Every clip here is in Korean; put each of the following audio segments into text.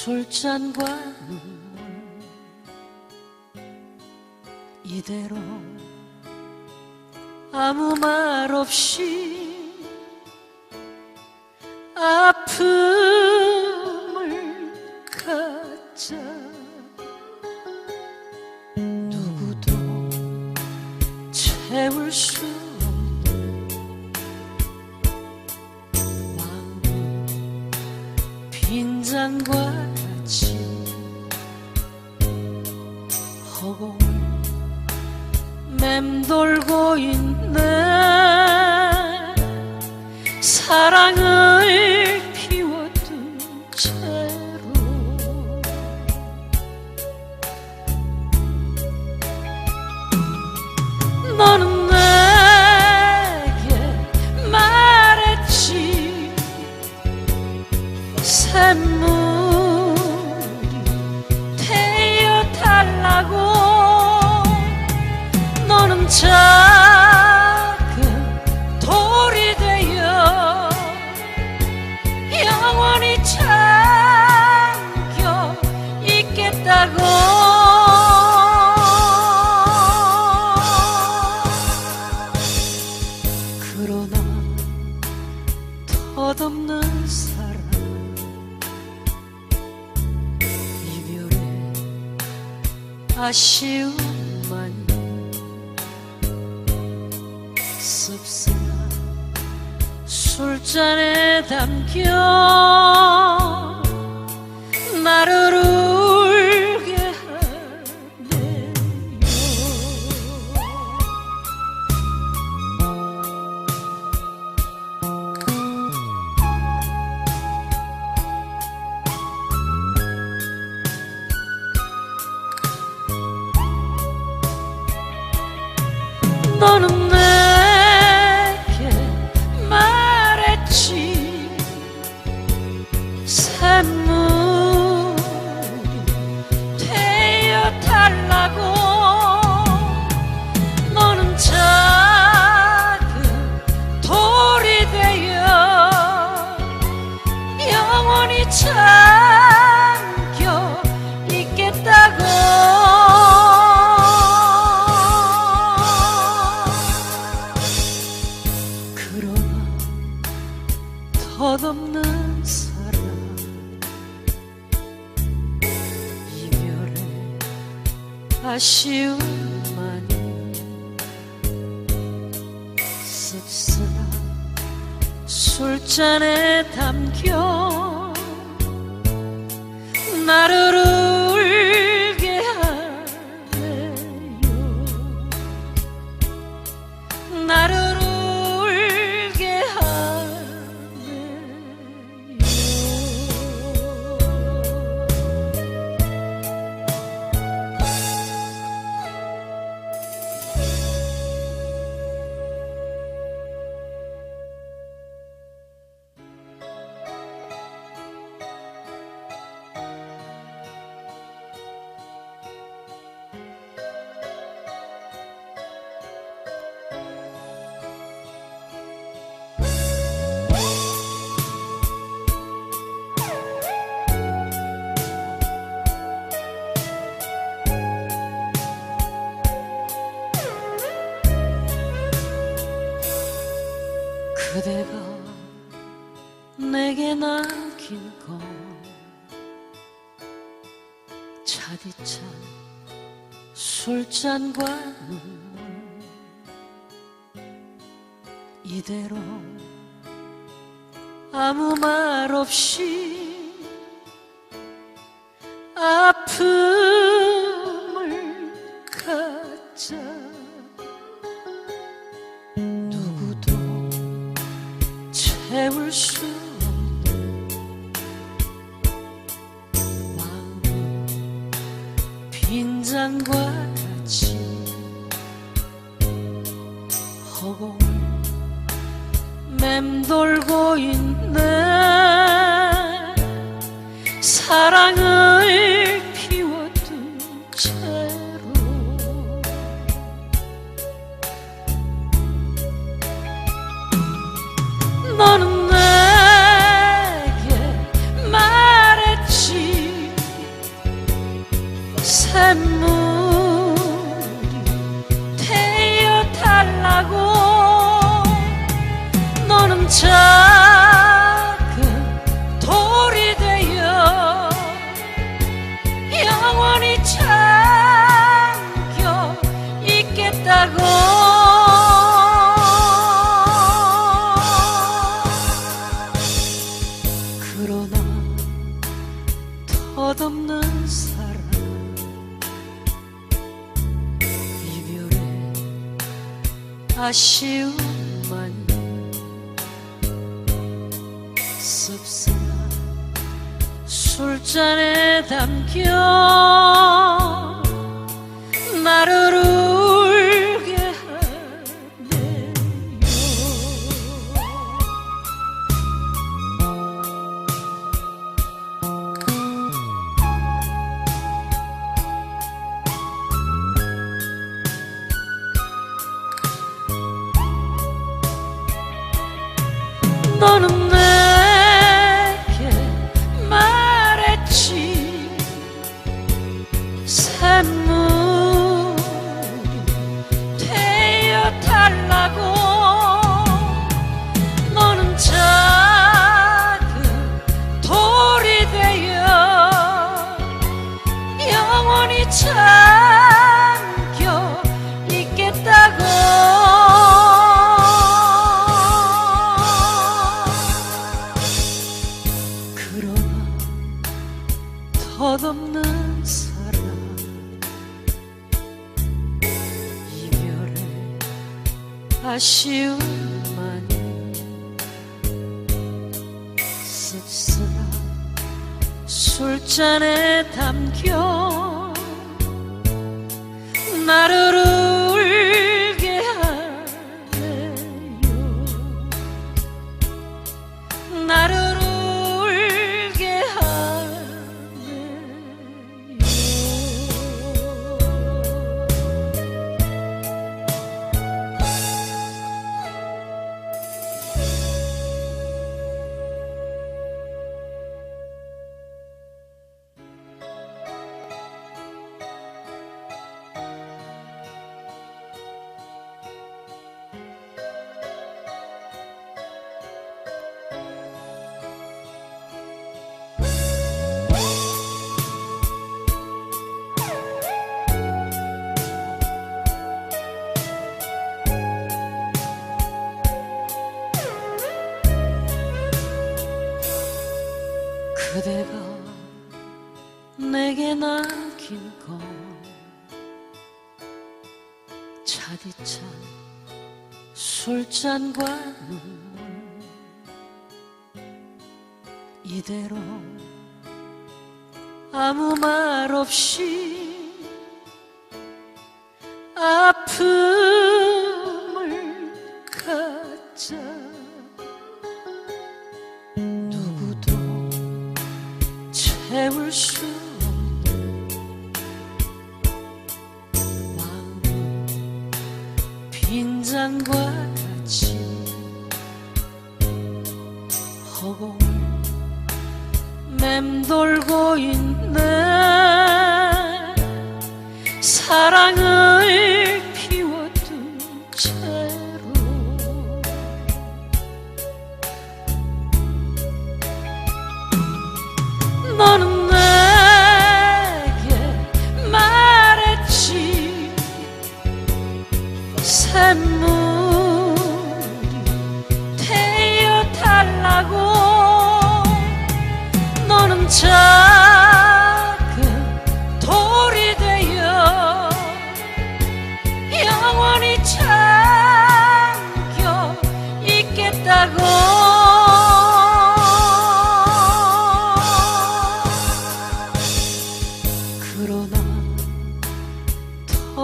술잔과 눈 이대로 아무 말 없이 아픈 사랑은 된다고. 그러나 덧없는 사랑 이별을 다시 그대가 내게 남긴 건 차디찬 술잔과 눈 이대로 아무 말 없이 아픈 산과 같이 허공 맴돌고 있네. 사랑은 작은 돌이 되어 영원히 참겨 있겠다고. 그러나 덧없는 사랑 이별의 아쉬움 술잔에 담겨. 아쉬움만이 씁쓸한 술잔에 담겨 나를 잔과는 이대로 아무 말 없이 아픈 yanarım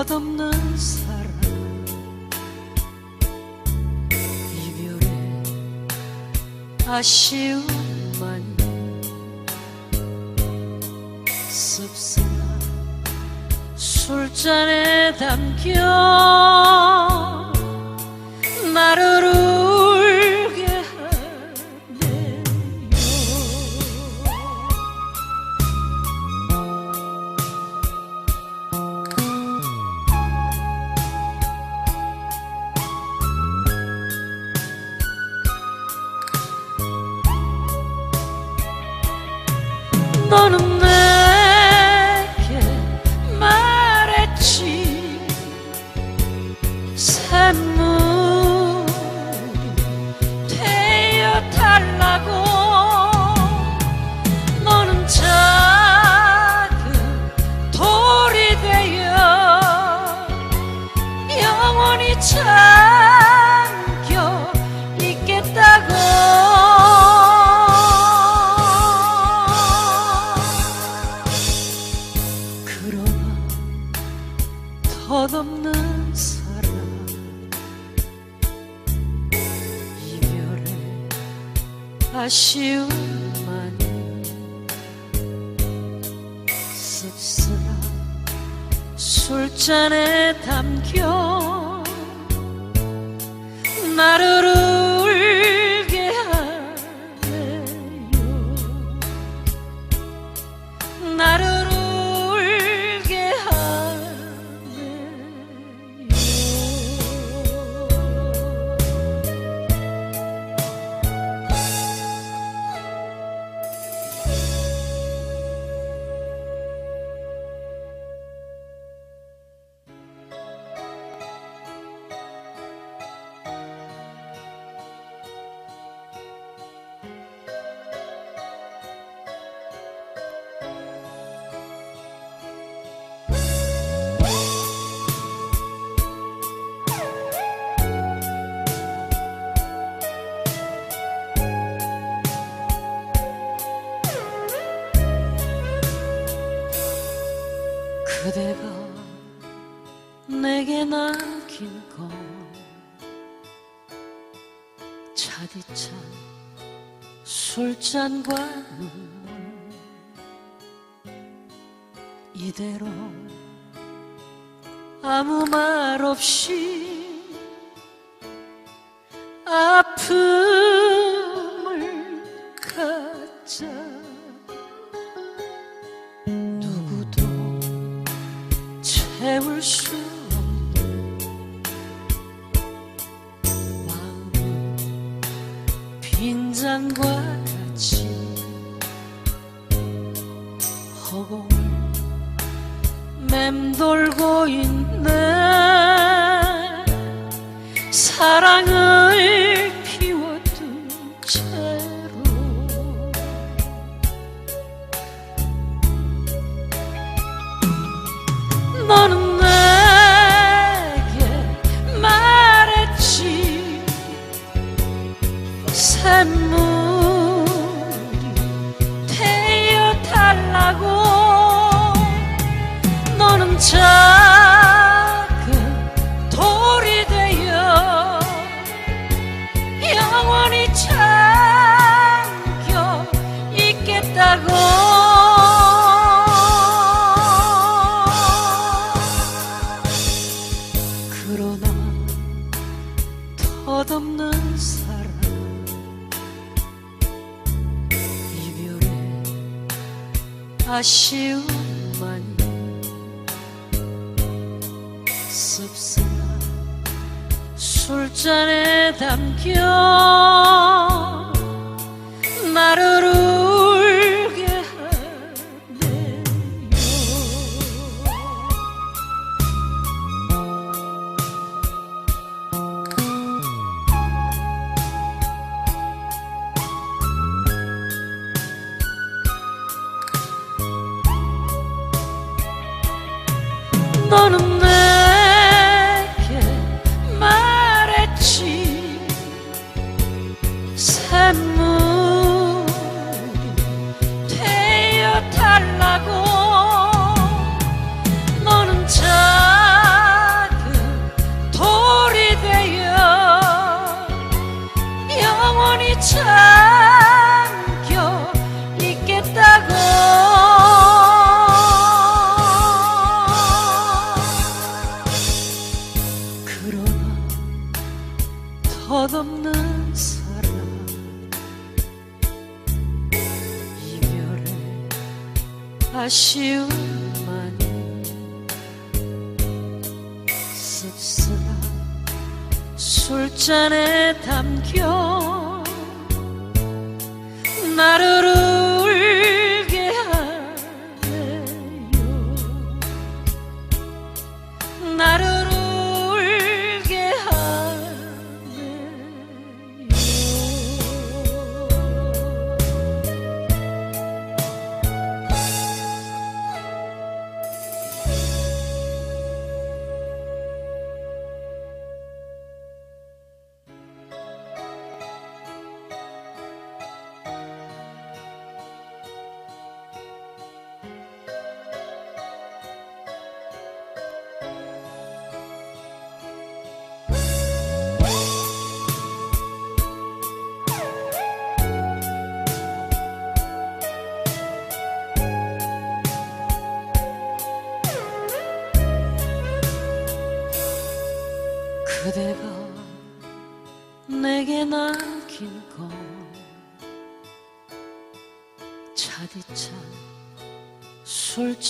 끝없는 사랑. 이별의 아쉬움만 씁쓸한 술잔에 담겨. yanlarımda 덧없는 사랑. 이별의 아쉬움만이 씁쓸한 술잔에 담겨. 나를 막힌 건 차디찬 술잔과는 이대로 아무 말 없이 아픈 허공 맴돌고 있네. 사랑을 なる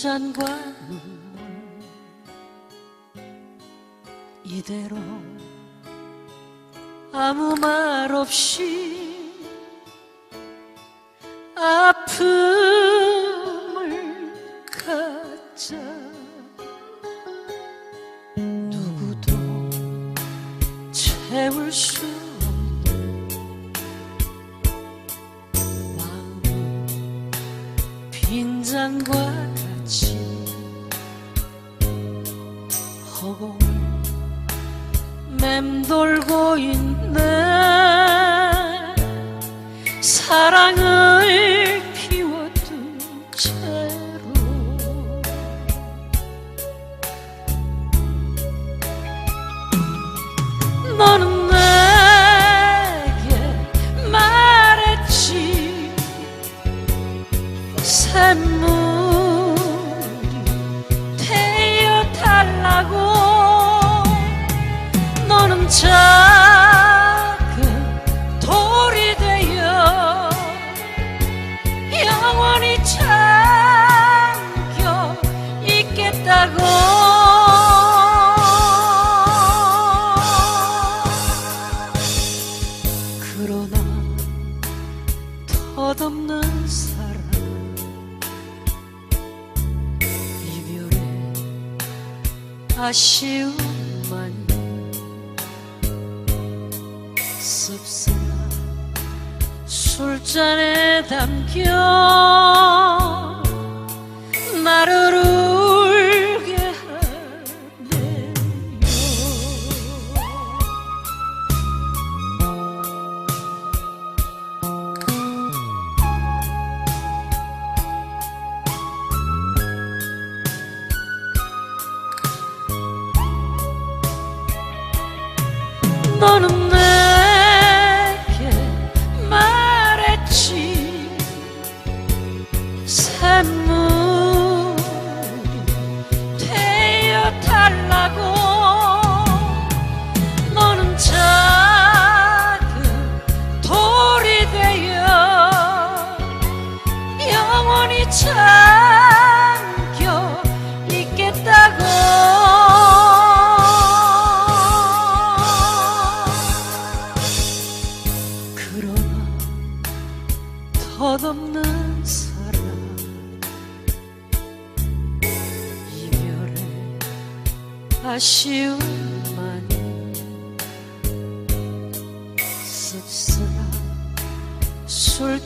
잔과 이대로 아무 말 없이 아픔을 갖자. 누구도 채울 수 아쉬움만 씁쓸한 술잔에 담겨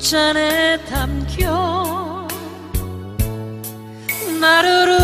술잔에 담겨 나르르